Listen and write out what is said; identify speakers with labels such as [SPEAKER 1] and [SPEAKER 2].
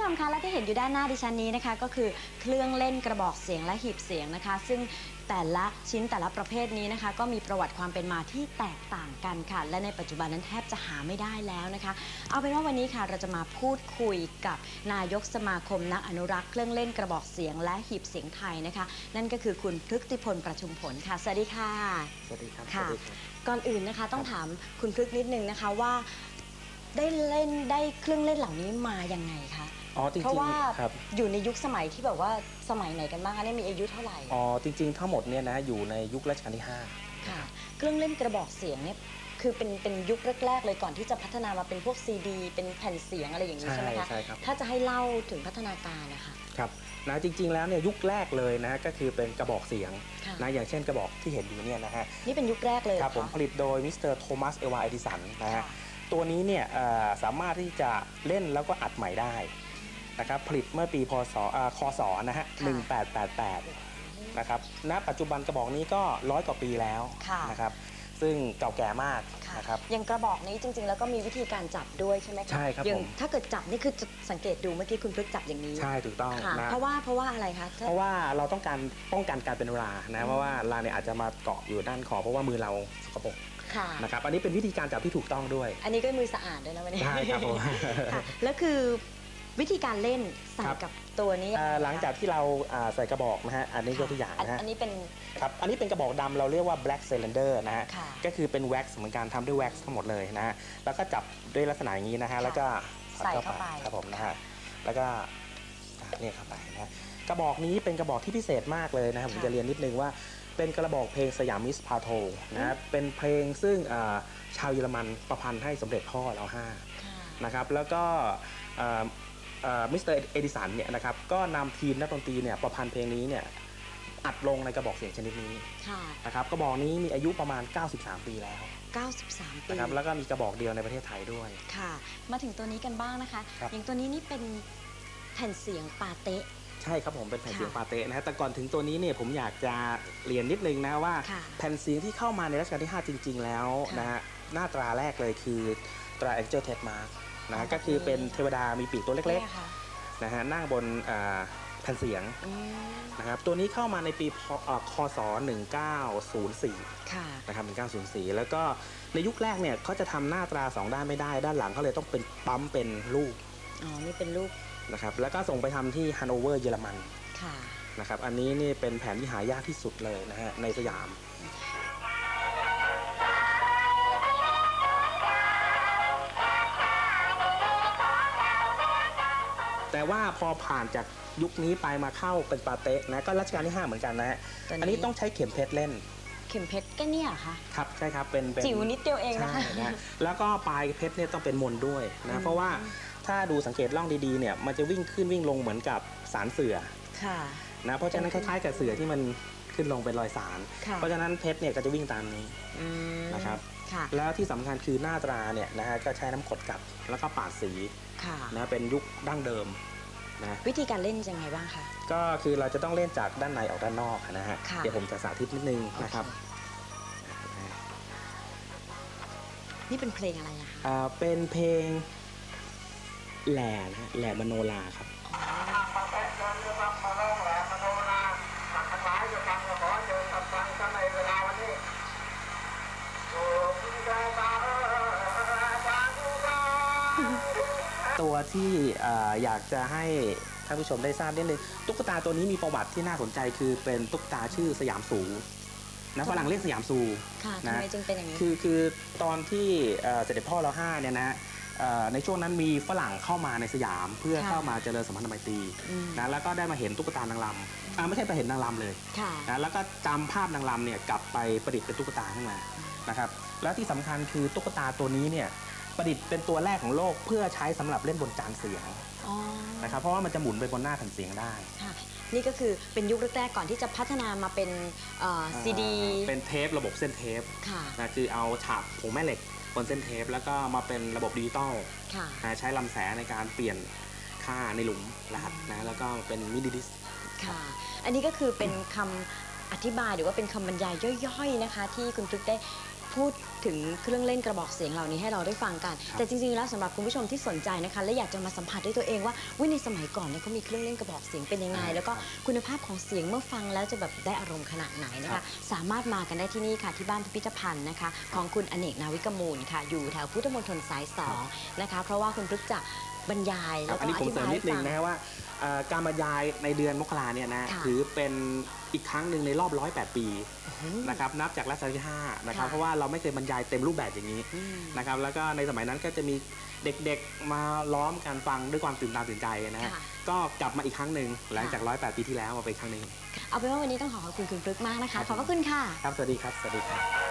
[SPEAKER 1] ชมคะและที่เห็นอยู่ด้านหน้าดิฉันนี้นะคะ ก็คือเครื่องเล่นกระบอกเสียงและหีบเสียงนะคะ ซึ่งแต่ละชิ้นแต่ละประเภทนี้นะคะ ก็มีประวัติความเป็นมาที่แตกต่างกันค่ะ และในปัจจุบันนั้นแทบจะหาไม่ได้แล้วนะคะ เอาเป็นว่าวันนี้ค่ะเราจะมาพูดคุยกับนายกสมาคมนักอนุรักษ์เครื่องเล่นกระบอกเสียงและหีบเสียงไทยนะคะ นั่นก็คือคุณพฤกติพลประชุมผลค่ะสวัสดีค่ะ
[SPEAKER 2] สวัสดีครับ
[SPEAKER 1] ค่ะ
[SPEAKER 2] สวัสดีครับ
[SPEAKER 1] ก่อนอื่นนะคะต้องถามคุณพฤกนิดนึงนะคะว่า ได้เล่นได้เครื่องเล่นเหล่านี้มายังไงคะ
[SPEAKER 2] อ๋อจริง
[SPEAKER 1] เพราะว่า
[SPEAKER 2] ๆครับ
[SPEAKER 1] อยู่ในยุคสมัยที่แบบว่าสมัยไหนกันบ้างคะเนี่ยมีอายุเท่าไหร่
[SPEAKER 2] อ๋อจริง ๆ ทั้งหมดเนี่ยนะอยู่ในยุครัชกาลที่
[SPEAKER 1] ค่ะ เครื่องเล่นกระบอกเสียงเนี่ยคือเป็นเป็นยุคแรก ๆ เลยก่อนที่จะพัฒนามาเป็นพวกซีดี เป็นแผ่นเสียงอะไรอย่าง
[SPEAKER 2] 5
[SPEAKER 1] นี้
[SPEAKER 2] ใช่
[SPEAKER 1] ใช่ไหมคะ
[SPEAKER 2] ใช่ครับ
[SPEAKER 1] ถ้าจะให้เล่าถึงพัฒนาการนะคะ
[SPEAKER 2] ครับนะจริง ๆ แล้วเนี่ยยุคแรกเลยนะก็คือเป็นกระบอกเสียง
[SPEAKER 1] ค่ะ
[SPEAKER 2] นะอย่างเช่นกระบอกที่เห็นอยู่เนี่ยนะฮะ
[SPEAKER 1] นี่เป็นยุคแรกเลย
[SPEAKER 2] ครับผม
[SPEAKER 1] เห
[SPEAKER 2] ผ
[SPEAKER 1] อ
[SPEAKER 2] ลิตโดยมิสเตอร์โทมัสเอวาเอดิสันนะ
[SPEAKER 1] ค่ะ
[SPEAKER 2] ฮะ ตัวนี้เนี่ยเอ่อสามารถที่จะเล่นแล้วก็อัดใหม่ได้นะครับผลิตเมื่อปีพศอ่าคศนะฮะ1888นะครับณปัจจุบันกระบอกนี้ก็ร้อยกว่าปีแล้ว
[SPEAKER 1] ค่ะ
[SPEAKER 2] นะครับซึ่งเก่าแก่มาก
[SPEAKER 1] ค่ะ
[SPEAKER 2] นะครับ
[SPEAKER 1] อย่างกระบอกนี้จริง ๆ แล้วก็มีวิธีการจับด้วยใช่ไหมคะ
[SPEAKER 2] ใช่ครับ
[SPEAKER 1] อย่าง
[SPEAKER 2] ผม
[SPEAKER 1] ถ้าเกิดจับนี่คือจะสังเกตดูเมื่อกี้คุณพฤกจับอย่างนี้
[SPEAKER 2] ใช่ถูกต้อง
[SPEAKER 1] ค่ะ
[SPEAKER 2] นะ
[SPEAKER 1] เพราะว่าเพราะว่าอะไรคะถ้า
[SPEAKER 2] เพราะว่าเราต้องการป้องกันการเป็นรา
[SPEAKER 1] อื
[SPEAKER 2] นะ
[SPEAKER 1] ม
[SPEAKER 2] เพราะว่าราเนี่ยอาจจะมาเกาะอยู่ด้านคอเพราะว่ามือเราสกปรก
[SPEAKER 1] ค่ะ
[SPEAKER 2] นะครับอันนี้เป็นวิธีการจับที่ถูกต้องด้วย
[SPEAKER 1] อันนี้ก็มือสะอาดด้วยนะวันนี้
[SPEAKER 2] ใช่ครับผม
[SPEAKER 1] ค่ะแล้วคือวิธีการเล่นใส่
[SPEAKER 2] ครับ
[SPEAKER 1] กับตัวนี้
[SPEAKER 2] อ่าหลังจากที่เราอ่าใส่กระบอกนะฮะอันนี้ก็ตัวอย่าง
[SPEAKER 1] อัน
[SPEAKER 2] นะฮะ
[SPEAKER 1] อันนี้เป็น
[SPEAKER 2] ครับอันนี้เป็นกระบอกดำเราเรียกว่า black cylinder นะฮะ
[SPEAKER 1] ค่ะ
[SPEAKER 2] ก็คือเป็นแว็กซ์เหมือนกันทำด้วยแว็กซ์ทั้งหมดเลยนะฮะแล้วก็จับด้วยลักษณะอย่างนี้นะฮะแล้วก็
[SPEAKER 1] ใส่เข้าไป
[SPEAKER 2] ครับผมนะฮะแล้วก็อะเนี่ยเข้าไปนะฮะ กระบอกนี้เป็นกระบอกที่พิเศษมากเลยนะครับผมจะเรียนนิดนึงว่าเป็นกระบอกเพลงสยามิสพาโทนะฮะเป็นเพลงซึ่งอ่าชาวเยอรมันประพันธ์ให้สมเด็จพ่อเราห้า
[SPEAKER 1] ค่ะ
[SPEAKER 2] นะครับแล้วก็มิสเตอร์เอดิสันเนี่ยนะครับก็นำทีมนักดนตรีเนี่ยประพันธ์เพลงนี้เนี่ยอัดลงในกระบอกเสียงชนิดนี้
[SPEAKER 1] ค่ะ
[SPEAKER 2] นะครับกระบอกนี้มีอายุประมาณ 93 ปีแล้ว
[SPEAKER 1] 93 ปี
[SPEAKER 2] นะครับแล้วก็มีกระบอกเดียวในประเทศไทยด้วย
[SPEAKER 1] ค่ะ มาถึงตัวนี้กันบ้างนะคะ
[SPEAKER 2] ครับ
[SPEAKER 1] อย่างตัวนี้นี่เป็นแผ่นเสียงปาเต๊ะ
[SPEAKER 2] ใช่ครับผมเป็นแผ่น
[SPEAKER 1] ค่ะ
[SPEAKER 2] เสียงปาเต้นะฮะแต่ก่อนถึงตัวนี้เนี่ยผมอยากจะเรียนนิดนึงนะว่า
[SPEAKER 1] ค่ะ
[SPEAKER 2] แผ่นเสียงที่เข้ามาในรัชกาลที่ 5 จริง ๆ แล้ว
[SPEAKER 1] ค่ะ
[SPEAKER 2] นะฮะหน้าตราแรกเลยคือตราแองเจิลเทดมาร์กนะ
[SPEAKER 1] อ๋
[SPEAKER 2] ฮะ
[SPEAKER 1] อ
[SPEAKER 2] ก็คือเป็น
[SPEAKER 1] แบบนี้
[SPEAKER 2] เทวดามีปีกตัวเล็ก
[SPEAKER 1] นี่ยค่ะ
[SPEAKER 2] ๆ นะฮะนั่งบนอ่าแผ่นเสียง
[SPEAKER 1] อืม
[SPEAKER 2] นะครับตัวนี้เข้ามาในปีพเอ่อคศ 1904
[SPEAKER 1] ค่ะ
[SPEAKER 2] นะครับ1904 แล้วก็ในยุคแรกเนี่ยเขาจะทำหน้าตราสองด้านไม่ได้ ด้านหลังเขาเลยต้องเป็นปั๊มเป็นลูก
[SPEAKER 1] อ๋อ นี่เป็นรูป
[SPEAKER 2] นะครับแล้วก็ส่งไปทำที่ฮันโนเวอร์เยอรมัน
[SPEAKER 1] ค่ะ
[SPEAKER 2] นะครับอันนี้นี่เป็นแผนที่หายากที่สุดเลยนะฮะในสยาม แต่ว่าพอผ่านจากยุคนี้ไปมาเข้าเป็นปาเต้นะก็รัชกาลที่ 5 เหมือนกันนะฮะ
[SPEAKER 1] ตัวนี้
[SPEAKER 2] อันนี้ต้องใช้เข็มเพชรเล่น
[SPEAKER 1] เข็มเพชรก็เนี่ยเหรอค่ะ
[SPEAKER 2] ครับใช่ครับเป็นเป็น
[SPEAKER 1] จิ๋วนิดเดียวเองนะ
[SPEAKER 2] ใช่
[SPEAKER 1] คะ
[SPEAKER 2] นะแล้วก็ปลายเพชรเนี่ยต้องเป็นมนด้วย
[SPEAKER 1] อื
[SPEAKER 2] นะ
[SPEAKER 1] ม
[SPEAKER 2] เพราะว่า ถ้าดูสังเกตร่องดีๆเนี่ยมันจะวิ่งขึ้นวิ่งลงเหมือนกับสารเสือ
[SPEAKER 1] ค่ะ
[SPEAKER 2] นะเพราะฉะนั้นค
[SPEAKER 1] เป็น
[SPEAKER 2] ล้ายๆกับเสือที่มันขึ้นลงเป็นรอยสาร
[SPEAKER 1] ค่ะ
[SPEAKER 2] เพราะฉะนั้นเพชรเนี่ยก็จะวิ่งตามนี้
[SPEAKER 1] อืม
[SPEAKER 2] นะครับ
[SPEAKER 1] ค่ะ
[SPEAKER 2] แล้วที่สำคัญคือหน้าตราเนี่ยนะฮะก็ใช้น้ำกรดกัดแล้วก็ปาดสี
[SPEAKER 1] ค่ะ
[SPEAKER 2] นะเป็นยุคดั้งเดิมนะ
[SPEAKER 1] วิธีการเล่นยังไงบ้างคะ
[SPEAKER 2] ก็คือเราจะต้องเล่นจากด้านในออกด้านนอกนะฮะ
[SPEAKER 1] ค่ะ
[SPEAKER 2] เดี๋ยวผมจะสาธิตนิดนึงนะครับ
[SPEAKER 1] นี่เป็นเพลงอะไรอะคะ
[SPEAKER 2] อ่าเป็นเพลง แหล่นะฮะแหล่มโนราครับ
[SPEAKER 3] มาแพะเดินจะรับมาร้องแหลมมาโนราสักทั้งหลายจะฟังก็ขอเชิญรับฟังกันในเวลาวันนี้โอ้คุณดาวตาเออตาดูตา
[SPEAKER 2] ตัวที่เอ่ออยากจะให้ท่านผู้ชมได้ทราบนิดนึงตุ๊กตาตัวนี้มีประวัติที่น่าสนใจคือเป็นตุ๊กตาชื่อสยามสูนะฝรั่งเรียกสยามซู
[SPEAKER 1] ค่ะ
[SPEAKER 2] นะ
[SPEAKER 1] ทำไมจึงเป็นอย่างนี้
[SPEAKER 2] คือคือตอนที่เอ่อเสด็จพ่อเราห้าเนี่ยนะเอ่อ ในช่วงนั้นมีฝรั่งเข้ามาในสยามเพื่อ
[SPEAKER 1] ค่ะ
[SPEAKER 2] เข้ามาเจริญสัมพันธไมตรี
[SPEAKER 1] อืม
[SPEAKER 2] นะแล้วก็ได้มาเห็นตุ๊กตานางรำอ่าไม่ใช่ไปเห็นนางรำเลย
[SPEAKER 1] ค่ะ
[SPEAKER 2] นะแล้วก็จำภาพนางรำเนี่ยกลับไปประดิษฐ์เป็นตุ๊กตาขึ้นมานะครับแล้วที่สำคัญคือตุ๊กตาตัวนี้เนี่ยประดิษฐ์เป็นตัวแรกของโลกเพื่อใช้สำหรับเล่นบนจานเสียง
[SPEAKER 1] อ๋อ
[SPEAKER 2] นะครับเพราะว่ามันจะหมุนไปบนหน้าแผ่นเสียงได้
[SPEAKER 1] ค่ะนี่ก็คือเป็นยุคแรกๆก่อนที่จะพัฒนามาเป็นซีดี
[SPEAKER 2] เป็นเทประบบเส้นเทป
[SPEAKER 1] ค่ะ
[SPEAKER 2] นะคือเอาฉาบผงแม่เหล็ก บนเส้นเทปแล้วก็มาเป็นระบบดิจิตอล
[SPEAKER 1] ค่ะ
[SPEAKER 2] นะใช้ลำแสงในการเปลี่ยนค่าในหลุมรหัสนะแล้วก็เป็นมิดิดิส
[SPEAKER 1] ค่ะ อันนี้ก็คือเป็นคำอธิบายหรือว่าเป็นคำบรรยายย่อยๆนะคะ ที่คุณพฤกษ์ได้ พูดถึงเครื่องเล่นกระบอกเสียงเหล่านี้ให้เราได้ฟังกัน
[SPEAKER 2] ครับ
[SPEAKER 1] แต่จริงๆแล้วสำหรับคุณผู้ชมที่สนใจนะคะ และอยากจะมาสัมผัสด้วยตัวเองว่าวิในสมัยก่อนเนี่ยเขามีเครื่องเล่นกระบอกเสียงเป็นยังไง แล้วก็คุณภาพของเสียงเมื่อฟังแล้วจะแบบได้อารมณ์ขนาดไหนนะ
[SPEAKER 2] ครั
[SPEAKER 1] คะ
[SPEAKER 2] บ
[SPEAKER 1] สามารถมากันได้ที่นี่ค่ะที่บ้านพิพิธภัณฑ์นะคะ ของคุณอเนกนาวิกมูลค่ะ อยู่แถวพุทธมณฑลสายสองนะคะ เพราะว่าคุณพฤกษ์จะ บรรยาย
[SPEAKER 2] ครั
[SPEAKER 1] แล้
[SPEAKER 2] บ
[SPEAKER 1] ว
[SPEAKER 2] อัน
[SPEAKER 1] ก็
[SPEAKER 2] นี้
[SPEAKER 1] อ
[SPEAKER 2] ผม
[SPEAKER 1] ธิ
[SPEAKER 2] เสริ
[SPEAKER 1] บามย
[SPEAKER 2] นิ
[SPEAKER 1] ให้
[SPEAKER 2] ดนึ
[SPEAKER 1] ฟั
[SPEAKER 2] ง
[SPEAKER 1] ง
[SPEAKER 2] นะฮะว่าเอ่อการบรรยายในเดือนมกราเนี่ยนะ
[SPEAKER 1] ค่ะ
[SPEAKER 2] ถือเป็นอีกครั้งหนึ่งในรอบ108ปีนะครับนับจากรัชกาลที่5นะครับ
[SPEAKER 1] ค่ะ
[SPEAKER 2] เพราะว่าเราไม่เคยบรรยายเต็มรูปแบบอย่างนี้
[SPEAKER 1] อืม
[SPEAKER 2] นะครับแล้วก็ในสมัยนั้นก็จะมีเด็กๆมาล้อมการฟังด้วยความตื่นตาตื่นใจนะฮะ
[SPEAKER 1] ค่ะ
[SPEAKER 2] ก็กลับมาอีกครั้งหนึ่งหลังจาก108ปีที่แล้วมาเป็นครั้งหนึ่ง
[SPEAKER 1] เอาเป็นว่าวันนี้ต้องขอขอบคุณคุณพฤกษ์มากนะคะขอบพระคุณค่ะ
[SPEAKER 2] ครับสวัสดีครับสวัสดีครับ